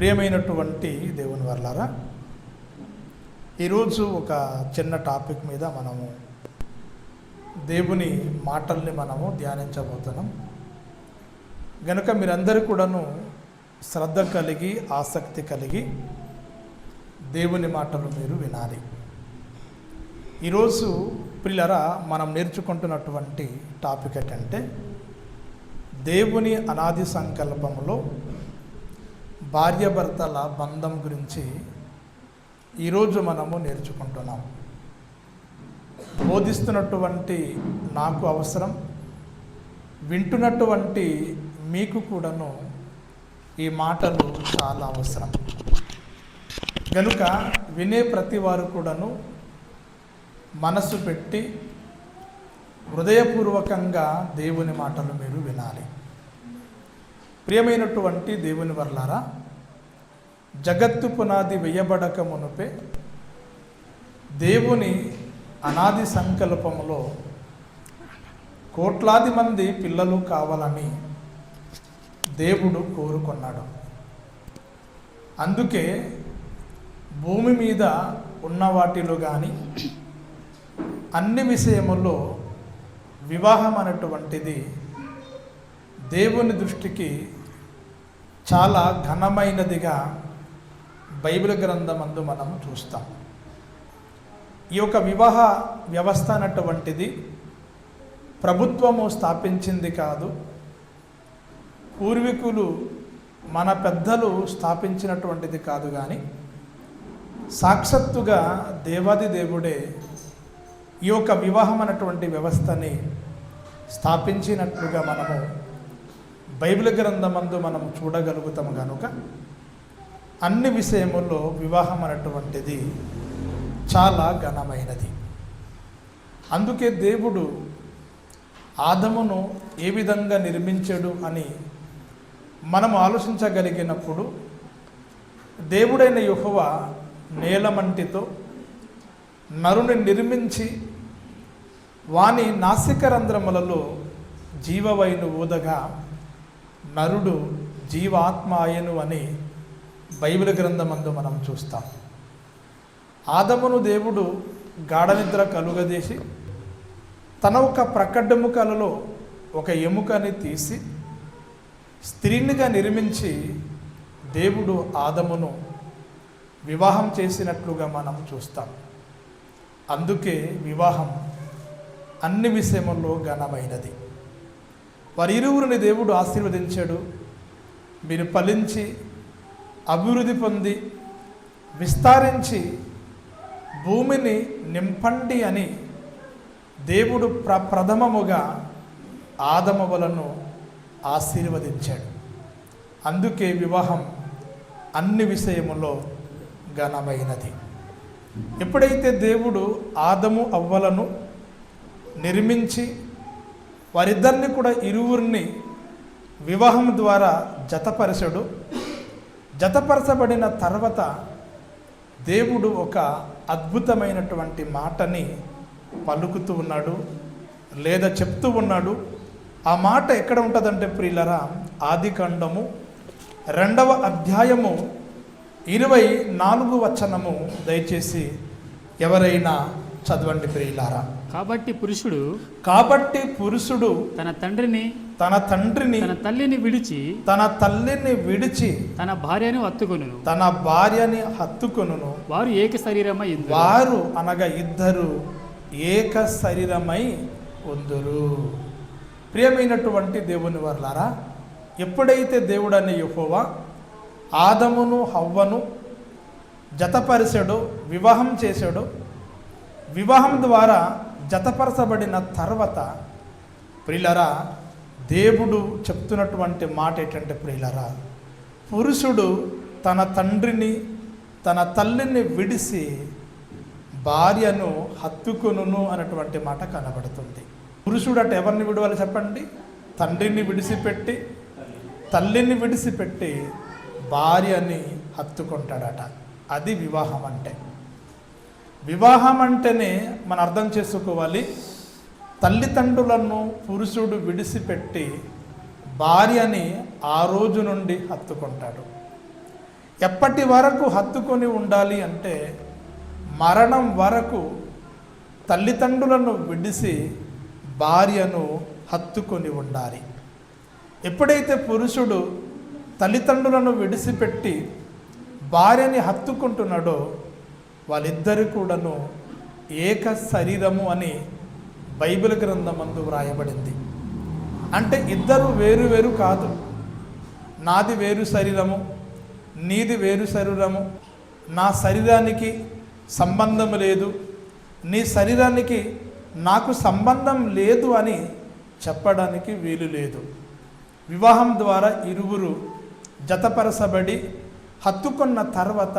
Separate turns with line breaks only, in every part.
ప్రియమైనటువంటి దేవుని వర్లారా ఈరోజు ఒక చిన్న టాపిక్ మీద మనము దేవుని మాటల్ని మనము ధ్యానించబోతున్నాం. గనుక మీరందరూ కూడాను శ్రద్ధ కలిగి ఆసక్తి కలిగి దేవుని మాటలు మీరు వినాలి. ఈరోజు ప్రిలరా మనం నేర్చుకుంటున్నటువంటి టాపిక్ ఏంటంటే దేవుని అనాది సంకల్పంలో భార్యాభర్తల బంధం గురించి ఈరోజు మనము నేర్చుకుంటున్నాం. బోధిస్తున్నటువంటి నాకు అవసరం వింటున్నటువంటి మీకు కూడాను ఈ మాటలు చాలా అవసరం. కనుక వినే ప్రతి వారు కూడాను మనసు పెట్టి హృదయపూర్వకంగా దేవుని మాటలు మీరు వినాలి. ప్రియమైనటువంటి దేవుని వర్లారా జగత్తు పునాది వేయబడక మునుపే దేవుని అనాది సంకల్పములో కోట్లాది మంది పిల్లలు కావాలని దేవుడు కోరుకున్నాడు. అందుకే భూమి మీద ఉన్న వాటిలో కానీ అన్ని విషయముల్లో వివాహం అనేటువంటిది దేవుని దృష్టికి చాలా ఘనమైనదిగా బైబిల్ గ్రంథమందు మనం చూస్తాం. ఈ యొక్క వివాహ వ్యవస్థ అన్నటువంటిది ప్రభుత్వము స్థాపించింది కాదు పూర్వీకులు మన పెద్దలు స్థాపించినటువంటిది కాదు కానీ సాక్షాత్తుగా దేవాది దేవుడే ఈ యొక్క వివాహం అన్నటువంటి వ్యవస్థని స్థాపించినట్లుగా మనము బైబిల్ గ్రంథమందు మనం చూడగలుగుతాం కనుక అన్ని విషయముల్లో వివాహం అనేటువంటిది చాలా ఘనమైనది. అందుకే దేవుడు ఆదమును ఏ విధంగా నిర్మించాడు అని మనం ఆలోచించగలిగినప్పుడు దేవుడైన యుహవ నేలమంటితో నరుని నిర్మించి వాని నాసికరంధ్రములలో జీవవైను ఊదగా నరుడు జీవాత్మ అయను అని బైబిల్ గ్రంథమందు మనం చూస్తాం. ఆదమును దేవుడు గాఢనిద్ర కలుగజేసి తన ఒక ప్రకడ్డెముకలలో ఒక ఎముకని తీసి స్త్రీనిగా నిర్మించి దేవుడు ఆదమును వివాహం చేసినట్లుగా మనం చూస్తాం. అందుకే వివాహం అన్ని విషయముల్లో ఘనమైనది. వారిరువురిని దేవుడు ఆశీర్వదించాడు. మీరు ఫలించి అభివృద్ధి పొంది విస్తరించి భూమిని నింపండి అని దేవుడు ప్ర ప్రథమముగా ఆదమవలను ఆశీర్వదించాడు. అందుకే వివాహం అన్ని విషయములో ఘనమైనది. ఎప్పుడైతే దేవుడు ఆదము అవ్వలను నిర్మించి వారిద్దరిని కూడా ఇరువురిని వివాహం ద్వారా జతపరచడు జతపరచబడిన తర్వాత దేవుడు ఒక అద్భుతమైనటువంటి మాటని పలుకుతూ ఉన్నాడు లేదా చెప్తూ ఉన్నాడు. ఆ మాట ఎక్కడ ఉంటుందంటే ప్రియులరా ఆదికాండము రెండవ అధ్యాయము ఇరవై నాలుగు వచనము దయచేసి ఎవరైనా చదవండి ప్రియులారా.
కాబట్టి పురుషుడు
కాబట్టి పురుషుడు
తన తండ్రిని
తన తండ్రిని
తన తల్లిని విడిచి
తన తల్లిని విడిచి
తన భార్యను హత్తుకొనును.
తన భార్యని హత్తుకొనును.
వారు ఏక శరీరమై.
వారు అనగా ఇద్దరు ఏక శరీరమై ఉందురు. ప్రియమైనటువంటి దేవుని వర్లారా ఎప్పుడైతే దేవుడు అనే యెహోవా ఆదమును హవ్వను జతపరిచాడో వివాహం చేశాడో వివాహం ద్వారా జతపరచబడిన తర్వాత ప్రిలరా దేవుడు చెప్తున్నటువంటి మాట ఏంటంటే ప్రియులరా పురుషుడు తన తండ్రిని తన తల్లిని విడిసి భార్యను హత్తుకును అన్నటువంటి మాట కనబడుతుంది. పురుషుడు అటు ఎవరిని విడవాలి చెప్పండి? తండ్రిని విడిసిపెట్టి తల్లిని విడిసిపెట్టి భార్యని హత్తుకుంటాడట. అది వివాహం అంటే. వివాహం అంటేనే మనం అర్థం చేసుకోవాలి. తల్లిదండ్రులను పురుషుడు విడిసిపెట్టి భార్యని ఆ రోజు నుండి హత్తుకుంటాడు. ఎప్పటి వరకు హత్తుకొని ఉండాలి అంటే మరణం వరకు తల్లిదండ్రులను విడిసి భార్యను హత్తుకొని ఉండాలి. ఎప్పుడైతే పురుషుడు తల్లిదండ్రులను విడిసిపెట్టి భార్యని హత్తుకుంటున్నాడో వాళ్ళిద్దరు కూడాను ఏక శరీరము అని బైబిల్ గ్రంథమందు వ్రాయబడింది. అంటే ఇద్దరు వేరు వేరు కాదు. నాది వేరు శరీరము నీది వేరు శరీరము. నా శరీరానికి సంబంధం లేదు. నీ శరీరానికి నాకు సంబంధం లేదు అని చెప్పడానికి వీలు లేదు. వివాహం ద్వారా ఇరువురు జతపరచబడి హత్తుకున్న తర్వాత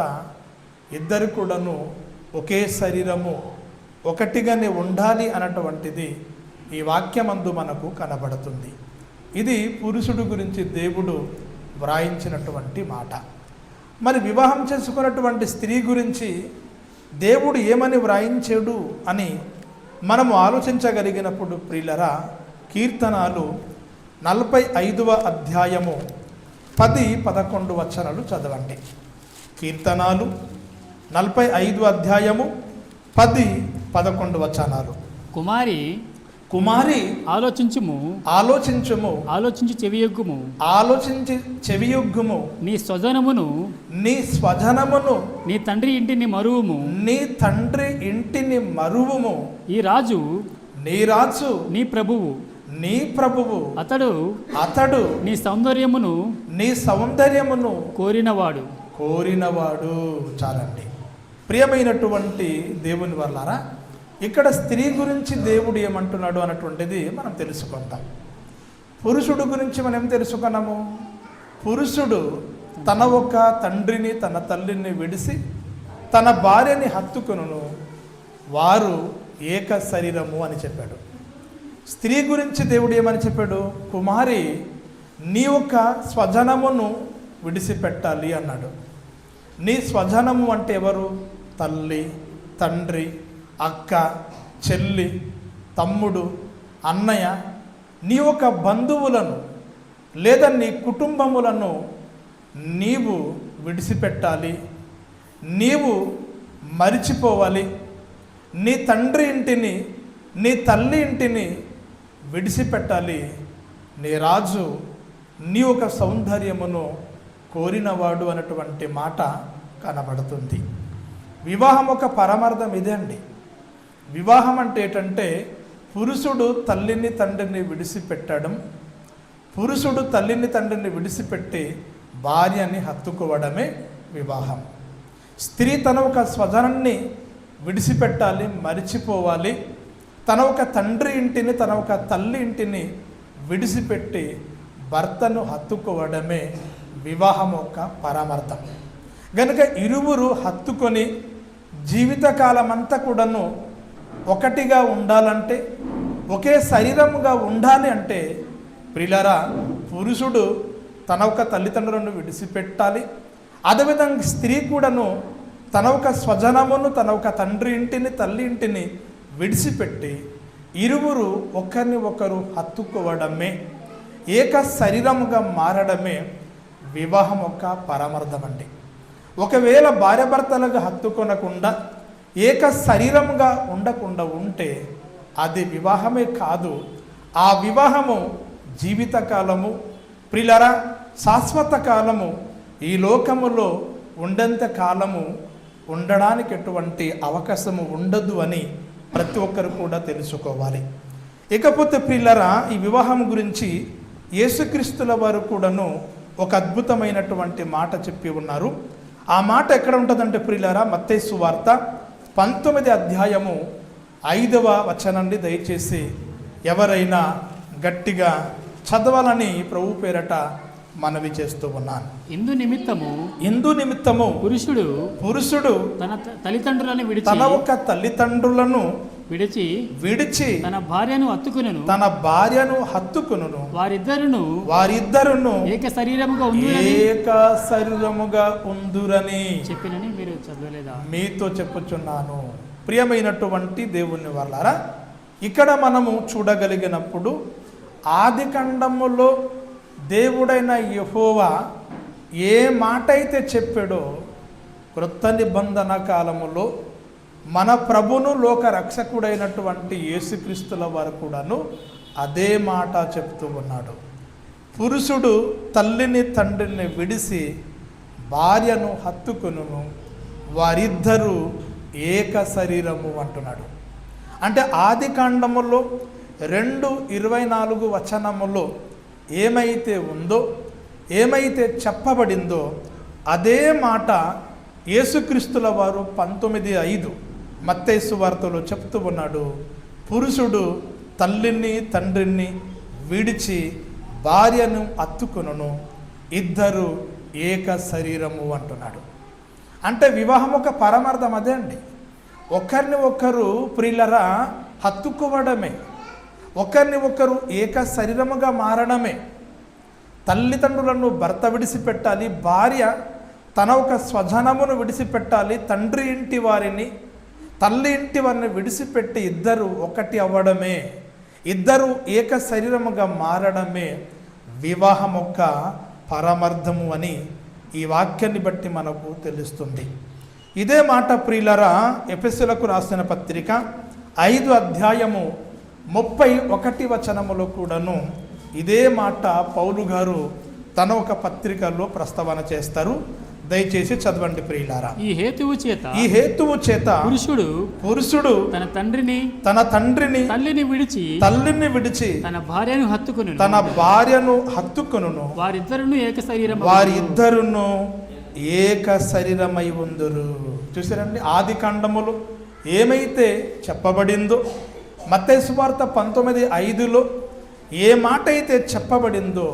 ఇద్దరు కూడాను ఒకే శరీరము ఒకటిగానే ఉండాలి అన్నటువంటిది ఈ వాక్యమందు మనకు కనబడుతుంది. ఇది పురుషుడు గురించి దేవుడు వ్రాయించినటువంటి మాట. మరి వివాహం చేసుకున్నటువంటి స్త్రీ గురించి దేవుడు ఏమని వ్రాయించాడు అని మనము ఆలోచించగలిగినప్పుడు ప్రియులరా కీర్తనాలు నలభై ఐదవ అధ్యాయము పది పదకొండు వచనాలు చదవండి. కీర్తనాలు నలభై ఐదు అధ్యాయము పది పదకొండు వచనాలు.
కుమారి
కుమారి
ఆలోచించుము.
ఆలోచించుము.
ఆలోచించి చెవియొగ్గుము.
ఆలోచించి చెవియొగ్గుము.
నీ స్వజనమును
నీ స్వజనమును
నీ తండ్రి ఇంటిని మరువుము.
నీ తండ్రి ఇంటిని మరువుము.
ఈ రాజు
నీ రాజు
నీ ప్రభువు.
నీ ప్రభువు.
అతడు
అతడు
నీ సౌందర్యమును
నీ సౌందర్యమును
కోరినవాడు.
కోరినవాడు. చాలండి. ప్రియమైనటువంటి దేవుని వల్లారా ఇక్కడ స్త్రీ గురించి దేవుడు ఏమంటున్నాడు అన్నటువంటిది మనం తెలుసుకుందాం. పురుషుడు గురించి మనం ఏం తెలుసుకున్నాము? పురుషుడు తన ఒక తండ్రిని తన తల్లిని విడిసి తన భార్యని హత్తుకును వారు ఏక శరీరము అని చెప్పాడు. స్త్రీ గురించి దేవుడు ఏమని చెప్పాడు? కుమారి నీ యొక్క స్వజనమును విడిసిపెట్టాలి అన్నాడు. నీ స్వజనము అంటే ఎవరు? తల్లి తండ్రి అక్క చెల్లి తమ్ముడు అన్నయ్య నీ యొక్క బంధువులను లేదా నీ కుటుంబములను నీవు విడిసిపెట్టాలి నీవు మరిచిపోవాలి. నీ తండ్రి ఇంటిని నీ తల్లి ఇంటిని విడిసిపెట్టాలి నీ రాజు నీ ఒక సౌందర్యమును కోరినవాడు అన్నటువంటి మాట కనబడుతుంది. వివాహం ఒక పరమార్థం ఇదే అండి. వివాహం అంటే ఏంటంటే పురుషుడు తల్లిని తండ్రిని విడిసిపెట్టడం పురుషుడు తల్లిని తండ్రిని విడిసిపెట్టి భార్యని హత్తుకోవడమే వివాహం. స్త్రీ తన ఒక స్వజనాన్ని విడిసిపెట్టాలి మరిచిపోవాలి తన ఒక తండ్రి ఇంటిని తన ఒక తల్లి ఇంటిని విడిసిపెట్టి భర్తను హత్తుకోవడమే వివాహం యొక్క పరమార్థం. గనుక ఇరువురు హత్తుకొని జీవితకాలం అంతా కూడాను ఒకటిగా ఉండాలంటే ఒకే శరీరముగా ఉండాలి అంటే ప్రిలరా పురుషుడు తన ఒక తల్లిదండ్రులను విడిచిపెట్టాలి. అదేవిధంగా స్త్రీ కూడాను తన ఒక స్వజనమును తన ఒక తండ్రి ఇంటిని తల్లి ఇంటిని విడిచిపెట్టి ఇరువురు ఒకరిని ఒకరు హత్తుకోవడమే ఏక శరీరముగా మారడమే వివాహం యొక్క పరమార్థం అండి ఒకవేళ భార్యభర్తలకు హత్తుకొనకుండా ఏక శరీరముగా ఉండకుండా ఉంటే అది వివాహమే కాదు. ఆ వివాహము జీవితకాలము ప్రిలరా శాశ్వత కాలము ఈ లోకములో ఉండేంత కాలము ఉండడానికి ఎటువంటి అవకాశము ఉండదు అని ప్రతి ఒక్కరు కూడా తెలుసుకోవాలి. ఇకపోతే ప్రిల్లరా ఈ వివాహం గురించి యేసుక్రీస్తుల వారు కూడాను ఒక అద్భుతమైనటువంటి మాట చెప్పి ఉన్నారు. ఆ మాట ఎక్కడ ఉంటుందంటే ప్రిల్లరా మత్తేసు వార్త పంతొమ్మిది అధ్యాయము ఐదవ వచనాన్ని దయచేసి ఎవరైనా గట్టిగా చదవాలని ప్రభు పేరట మనవి చేస్తూ ఉన్నాను.
ఇందు నిమిత్తము
ఇందు నిమిత్తము
పురుషుడు
పురుషుడు
తన తల్లిదండ్రులను విడిచి
తన ఒక తల్లిదండ్రులను
విడిచి
విడిచి
తన భార్యను అత్తుకునను
తన భార్యను హత్తుకును
వారిద్దరును
వారిద్దరును
ఏక శరీరముగా ఉందని
ఏక శరీరముగా ఉందురని
చెప్పినని మీరు చదవలేదా?
మీతో చెప్పుచున్నాను. ప్రియమైనటువంటి దేవుని వల్లారా ఇక్కడ మనము చూడగలిగినప్పుడు ఆది ఖండములో దేవుడైన యహోవా ఏ మాట అయితే చెప్పాడో క్రొత్త నిబంధన కాలములో మన ప్రభును లోక రక్షకుడైనటువంటి యేసుక్రీస్తుల వారు కూడాను అదే మాట చెప్తూ ఉన్నాడు. పురుషుడు తల్లిని తండ్రిని విడిసి భార్యను హత్తుకును వారిద్దరూ ఏక శరీరము అంటున్నాడు. అంటే ఆది కాండములో రెండు ఇరవై నాలుగు వచనములో ఏమైతే ఉందో ఏమైతే చెప్పబడిందో అదే మాట యేసుక్రీస్తుల వారు పంతొమ్మిది ఐదు మత్తేసు వార్తలో చెప్తూ ఉన్నాడు పురుషుడు తల్లిని తండ్రిని విడిచి భార్యను అత్తుకును ఇద్దరు ఏక శరీరము అంటున్నాడు. అంటే వివాహం ఒక పరమార్థం అదే అండి. ఒకరిని ఒకరు ప్రియులరా హత్తుకోవడమే. ఒకరిని ఒకరు ఏక శరీరముగా మారడమే. తల్లిదండ్రులను భర్త విడిచిపెట్టాలి భార్య తన ఒక స్వజనమును విడిచిపెట్టాలి తండ్రి ఇంటి వారిని తల్లి ఇంటి వారిని విడిచిపెట్టి ఇద్దరు ఒకటి అవ్వడమే ఇద్దరు ఏక శరీరముగా మారడమే వివాహం యొక్క పరమార్థము అని ఈ వాక్యాన్ని బట్టి మనకు తెలుస్తుంది. ఇదే మాట ప్రియులరా ఎపిసులకు రాసిన పత్రిక ఐదు అధ్యాయము ముప్పై ఒకటి వచనములో కూడాను ఇదే మాట పౌలు గారు తన ఒక పత్రికలో ప్రస్తావన చేస్తారు. దయచేసి చదవండి ప్రియులారా.
ఈ హేతువు చేత
ఈ హేతువు చేత
పురుషుడు
పురుషుడు
తన తండ్రిని
తన తండ్రిని
తల్లిని విడిచి
తల్లిని విడిచి
తన భార్యను హత్తుకును
తన భార్యను హత్తుకొనును.
వారిద్దరును ఏక శరీరం
వారి ఇద్దరును ఏక శరీరమై ఉందురు. చూసారండి ఆది కాండములు ఏమైతే చెప్పబడిందో మత్తయి వార్త పంతొమ్మిది ఐదులో ఏ మాట అయితే చెప్పబడిందో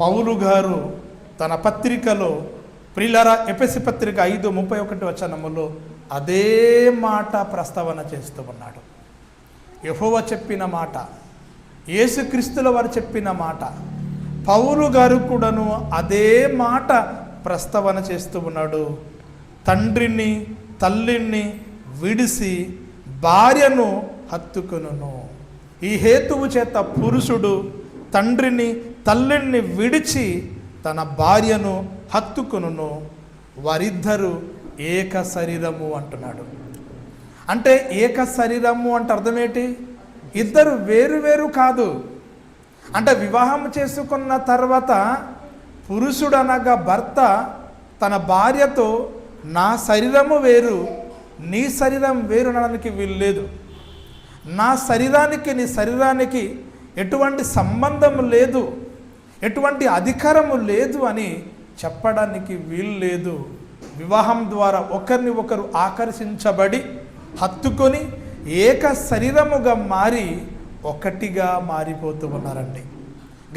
పౌలు గారు తన పత్రికలో ప్రిలర ఎపిసి పత్రిక ఐదు ముప్పై ఒకటి వచనములో అదే మాట ప్రస్తావన చేస్తూ ఉన్నాడు. యహోవ చెప్పిన మాట యేసుక్రీస్తుల వారు చెప్పిన మాట పౌలు గారు కూడాను అదే మాట ప్రస్తావన చేస్తూ ఉన్నాడు. తండ్రిని తల్లిని విడిసి భార్యను హత్తుకును ఈ హేతువు చేత పురుషుడు తండ్రిని తల్లిని విడిచి తన భార్యను హత్తుకును వారిద్దరూ ఏక శరీరము అంటున్నాడు. అంటే ఏక శరీరము అంటే అర్థమేంటి? ఇద్దరు వేరు వేరు కాదు. అంటే వివాహం చేసుకున్న తర్వాత పురుషుడు అనగా భర్త తన భార్యతో నా శరీరము వేరు నీ శరీరం వేరు అనడానికి వీల్లేదు. నా శరీరానికి నీ శరీరానికి ఎటువంటి సంబంధం లేదు. ఎటువంటి అధికారము లేదు అని చెప్పడానికి వీలు లేదు. వివాహం ద్వారా ఒకరిని ఒకరు ఆకర్షించబడి హత్తుకొని ఏక శరీరముగా మారి ఒకటిగా మారిపోతూ ఉన్నారండి.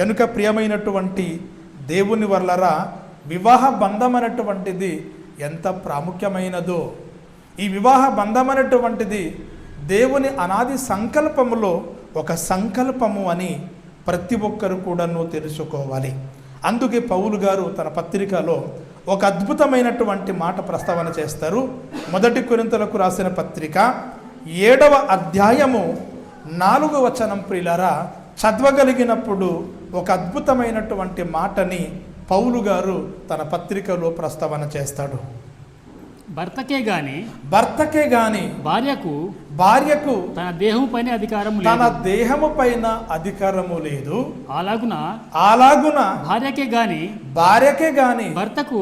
గనుక ప్రియమైనటువంటి దేవుని వల్లరా వివాహ బంధం అనేటువంటిది ఎంత ప్రాముఖ్యమైనదో. ఈ వివాహ బంధం అనేటువంటిది దేవుని అనాది సంకల్పములో ఒక సంకల్పము అని ప్రతి ఒక్కరు కూడాను తెలుసుకోవాలి. అందుకే పౌలు గారు తన పత్రికలో ఒక అద్భుతమైనటువంటి మాట ప్రస్తావన చేస్తారు. మొదటి కొరింతలకు రాసిన పత్రిక ఏడవ అధ్యాయము నాలుగు వచనం ప్రియులరా చదవగలిగినప్పుడు ఒక అద్భుతమైనటువంటి మాటని పౌలు గారు తన పత్రికలో ప్రస్తావన చేస్తాడు.
భర్తకే గాని
భర్తకే గాని
భార్యకు
భార్యకు
తన దేహం పైన అధికారం
తన దేహము పైన అధికారము లేదు.
అలాగున
అలాగున
భార్యకే గాని
భార్యకే గాని
భర్తకు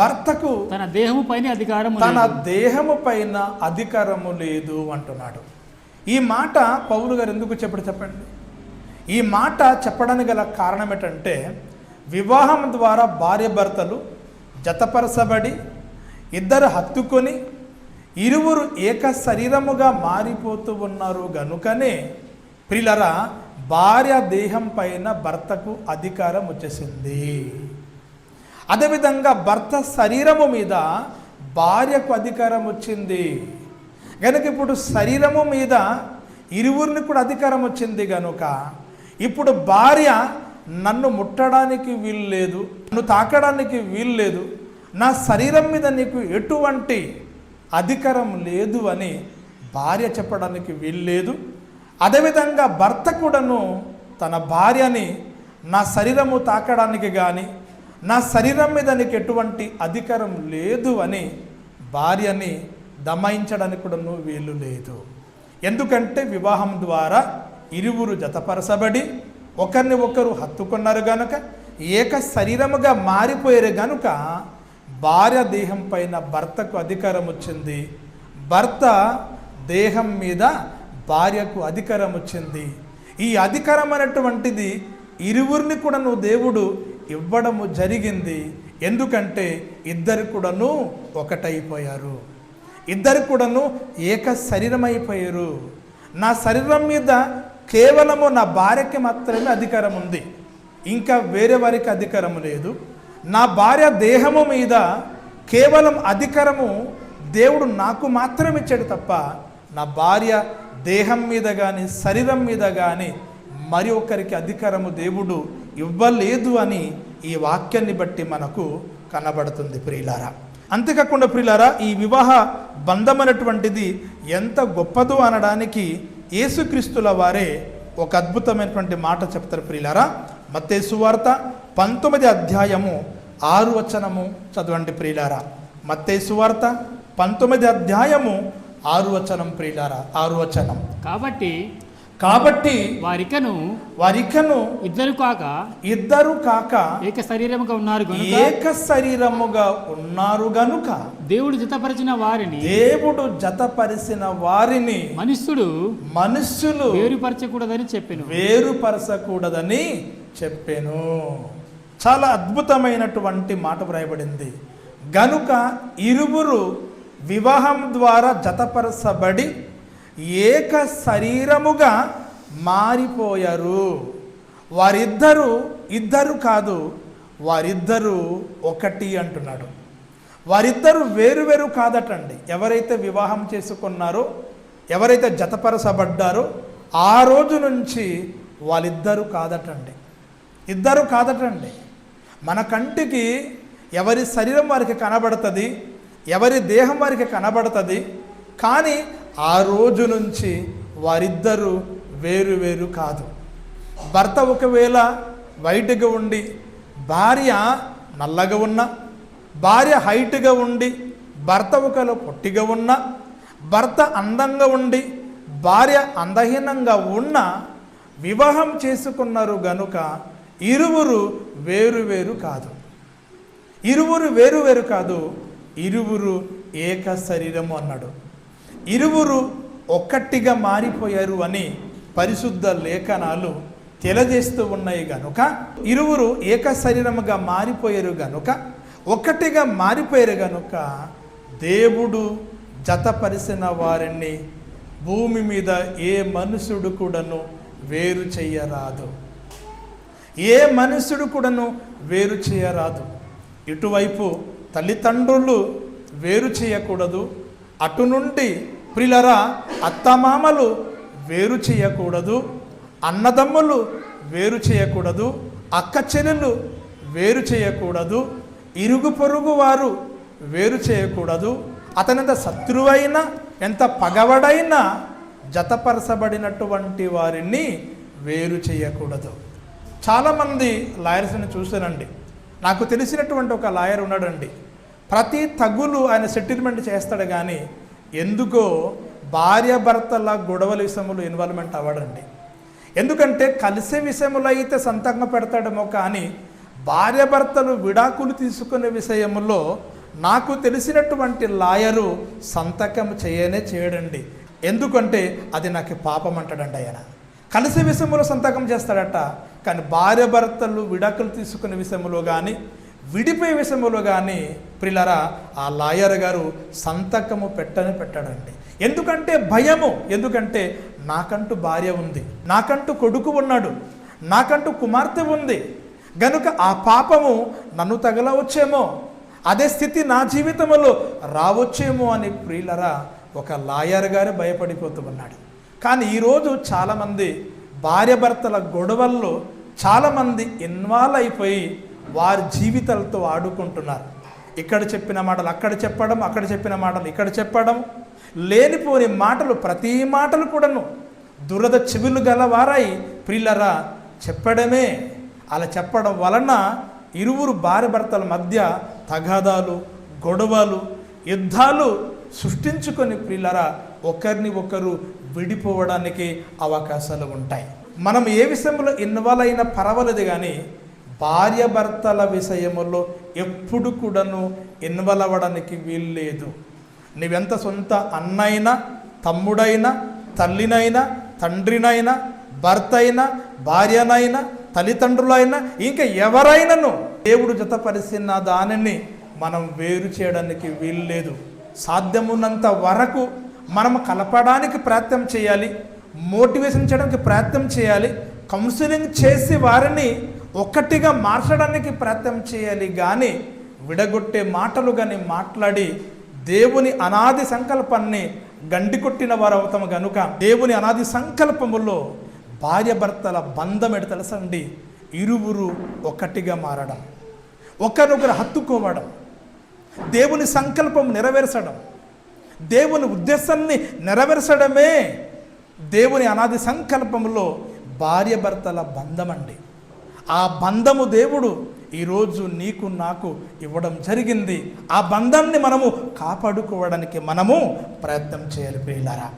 భర్తకు
తన దేహము పైన అధికారం
తన దేహము పైన అధికారము లేదు అంటున్నాడు. ఈ మాట పౌలు గారు ఎందుకు చెప్పడు చెప్పండి? ఈ మాట చెప్పడానికి గల కారణం ఏంటంటే వివాహం ద్వారా భార్య భర్తలు జతపరచబడి ఇద్దరు హత్తుకొని ఇరువురు ఏక శరీరముగా మారిపోతూ ఉన్నారు గనుకనే ప్రిలరా భార్య దేహం పైన భర్తకు అధికారం వచ్చేసింది. అదేవిధంగా భర్త శరీరము మీద భార్యకు అధికారం వచ్చింది. కనుక ఇప్పుడు శరీరము మీద ఇరువురిని కూడా అధికారం వచ్చింది కనుక ఇప్పుడు భార్య నన్ను ముట్టడానికి వీలు లేదు నన్ను తాకడానికి వీలు లేదు నా శరీరం మీద నీకు ఎటువంటి అధికారం లేదు అని భార్య చెప్పడానికి వీలు లేదు అదేవిధంగా భర్త కూడాను తన భార్యని నా శరీరము తాకడానికి కానీ నా శరీరం మీద నీకు ఎటువంటి అధికారం లేదు అని భార్యని దమాయించడానికి కూడాను వీలు లేదు. ఎందుకంటే వివాహం ద్వారా ఇరువురు జతపరచబడి ఒకరిని ఒకరు హత్తుకున్నారు గనుక ఏక శరీరముగా మారిపోయారు గనుక భార్య దేహం పైన భర్తకు అధికారం వచ్చింది. భర్త దేహం మీద భార్యకు అధికారం వచ్చింది. ఈ అధికారం అనేటువంటిది ఇరువురిని కూడాను దేవుడు ఇవ్వడము జరిగింది. ఎందుకంటే ఇద్దరు కూడాను ఒకటైపోయారు. ఇద్దరు కూడాను ఏక శరీరం అయిపోయారు నా శరీరం మీద కేవలము నా భార్యకి మాత్రమే అధికారం ఉంది. ఇంకా వేరే వారికి అధికారం లేదు. నా భార్య దేహము మీద కేవలం అధికారము దేవుడు నాకు మాత్రం ఇచ్చాడు తప్ప నా భార్య దేహం మీద కానీ శరీరం మీద కానీ మరి ఒకరికి అధికారము దేవుడు ఇవ్వలేదు అని ఈ వాక్యాన్ని బట్టి మనకు కనబడుతుంది ప్రియులారా. అంతేకాకుండా ప్రియులారా ఈ వివాహ బంధం అనేటువంటిది ఎంత గొప్పదో అనడానికి యేసుక్రీస్తుల వారే ఒక అద్భుతమైనటువంటి మాట చెప్తారు ప్రియులారా. మత్తేసు వార్త పంతొమ్మిది అధ్యాయము ఆరు వచనము చదవండి ప్రియులారా. మత్తేసు వార్త పంతొమ్మిది అధ్యాయము ఆరు వచనం ప్రియులారా ఆరు వచనం.
కాబట్టి
కాబట్టి
వారికను
వారికను
ఇద్దరు కాక
ఇద్దరు కాక
ఏక శరీరముగా ఉన్నారు
ఏక శరీరముగా ఉన్నారు గనుక
దేవుడు జతపరిచిన వారిని
దేవుడు జతపరిచిన వారిని
మనుష్యుడు
మనుష్యులు
వేరుపరచకూడదని చెప్పెను.
వేరుపరచకూడదని చెప్పాను. చాలా అద్భుతమైనటువంటి మాట వ్రాయబడింది. గనుక ఇరువురు వివాహం ద్వారా జతపరచబడి ఏక శరీరముగా మారిపోయారు. వారిద్దరూ ఇద్దరు కాదు వారిద్దరూ ఒకటి అంటున్నాడు. వారిద్దరూ వేరు వేరు కాదటండి. ఎవరైతే వివాహం చేసుకున్నారో ఎవరైతే జతపరచబడ్డారో ఆ రోజు నుంచి వాళ్ళిద్దరూ కాదటండి. ఇద్దరు కాదటండి. మన కంటికి ఎవరి శరీరం వారికి కనబడుతుంది ఎవరి దేహం వారికి కనబడుతుంది కానీ ఆ రోజు నుంచి వారిద్దరూ వేరు వేరు కాదు. భర్త ఒకవేళ వైట్గా ఉండి భార్య నల్లగా ఉన్న భార్య హైట్గా ఉండి భర్త ఒకవేళ పొట్టిగా ఉన్న భర్త అందంగా ఉండి భార్య అందహీనంగా ఉన్న వివాహం చేసుకున్నారు గనుక ఇరువురు వేరు వేరు కాదు. ఇరువురు వేరు వేరు కాదు ఇరువురు ఏక శరీరము అన్నాడు. ఇరువురు ఒక్కటిగా మారిపోయారు అని పరిశుద్ధ లేఖనాలు తెలియజేస్తూ ఉన్నాయి గనుక ఇరువురు ఏక శరీరముగా మారిపోయారు గనుక ఒక్కటిగా మారిపోయారు గనుక దేవుడు జతపరిచిన వారిని భూమి మీద ఏ మనుషుడు కూడాను వేరు చెయ్యరాదు ఏ మనుషుడు కూడాను వేరు చేయరాదు. ఇటువైపు తల్లిదండ్రులు వేరు చేయకూడదు. అటు నుండి ప్రిలరా అత్తమామలు వేరు చేయకూడదు. అన్నదమ్ములు వేరు చేయకూడదు. అక్క చెల్లెలు వేరు చేయకూడదు. ఇరుగు పొరుగు వారు వేరు చేయకూడదు. అతనింత శత్రువైనా ఎంత పగవడైనా జతపరచబడినటువంటి వారిని వేరు చేయకూడదు. చాలామంది లాయర్స్ని చూశానండి. నాకు తెలిసినటువంటి ఒక లాయర్ ఉన్నాడండి. ప్రతి తగులు ఆయన సెటిల్మెంట్ చేస్తాడు కానీ ఎందుకో భార్యాభర్తల గొడవల విషయంలో ఇన్వాల్వ్మెంట్ అవ్వడండి. ఎందుకంటే కలిసే విషయంలో అయితే సంతకం పెడతాడేమో కానీ భార్యాభర్తలు విడాకులు తీసుకునే విషయంలో నాకు తెలిసినటువంటి లాయరు సంతకం చేయనే చేయడండి. ఎందుకంటే అది నాకు పాపం అంటాడండి ఆయన. కలిసే విషయంలో సంతకం చేస్తాడట. కానీ భార్య భర్తలు విడాకులు తీసుకునే విషయంలో కానీ విడిపోయే విషయంలో కానీ ప్రిలరా ఆ లాయర్ గారు సంతకము పెట్టని పెట్టాడండి. ఎందుకంటే భయము ఎందుకంటే నాకంటూ భార్య ఉంది నాకంటూ కొడుకు ఉన్నాడు నాకంటూ కుమార్తె ఉంది. గనుక ఆ పాపము నన్ను తగలవచ్చేమో అదే స్థితి నా జీవితంలో రావచ్చేమో అని ప్రియులరా ఒక లాయర్ గారు భయపడిపోతూ ఉన్నాడు. కానీ ఈరోజు చాలామంది భార్యాభర్తల గొడవల్లో చాలామంది ఇన్వాల్వ్ అయిపోయి వారి జీవితాలతో ఆడుకుంటున్నారు. ఇక్కడ చెప్పిన మాటలు అక్కడ చెప్పడం అక్కడ చెప్పిన మాటలు ఇక్కడ చెప్పడం. లేనిపోని మాటలు ప్రతి మాటలు కూడాను దురద చెవులు గలవారై ప్రిల్లరా చెప్పడమే. అలా చెప్పడం వలన ఇరువురు భార్య భర్తల మధ్య తగాదాలు గొడవలు యుద్ధాలు సృష్టించుకొని ప్రిల్లరా ఒకరిని ఒకరు విడిపోవడానికి అవకాశాలు ఉంటాయి. మనం ఏ విషయంలో ఇన్వాల్వ్ అయినా పర్వాలేదు కానీ భార్య భర్తల విషయములో ఎప్పుడు కూడాను ఇన్వాల్వ్ అవ్వడానికి వీలు లేదు. నువ్వెంత సొంత అన్నైనా తమ్ముడైనా తల్లినైనా తండ్రినైనా భర్త అయినా భార్యనైనా తల్లిదండ్రులైనా ఇంకా ఎవరైనాను దేవుడు జతపరిచిన దానిని మనం వేరు చేయడానికి వీలు లేదు. సాధ్యమున్నంత వరకు మనం కలపడానికి ప్రయత్నం చేయాలి. మోటివేషన్ చేయడానికి ప్రయత్నం చేయాలి. కౌన్సిలింగ్ చేసి వారిని ఒక్కటిగా మార్చడానికి ప్రయత్నం చేయాలి. కానీ విడగొట్టే మాటలు కానీ మాట్లాడి దేవుని అనాది సంకల్పాన్ని గండి కొట్టిన వారు అవుతాము కనుక దేవుని అనాది సంకల్పములో భార్య భర్తల బంధం ఎడ తెలుసండి? ఇరువురు ఒకటిగా మారడం. ఒకరినొకరు హత్తుకోవడం. దేవుని సంకల్పం నెరవేర్చడం. దేవుని ఉద్దేశాన్ని నెరవేర్చడమే దేవుని అనాది సంకల్పంలో భార్య భర్తల బంధం అండి ఆ బంధము దేవుడు ఈరోజు నీకు నాకు ఇవ్వడం జరిగింది. ఆ బంధాన్ని మనము కాపాడుకోవడానికి మనము ప్రయత్నం చేయాలి ప్రియులారా.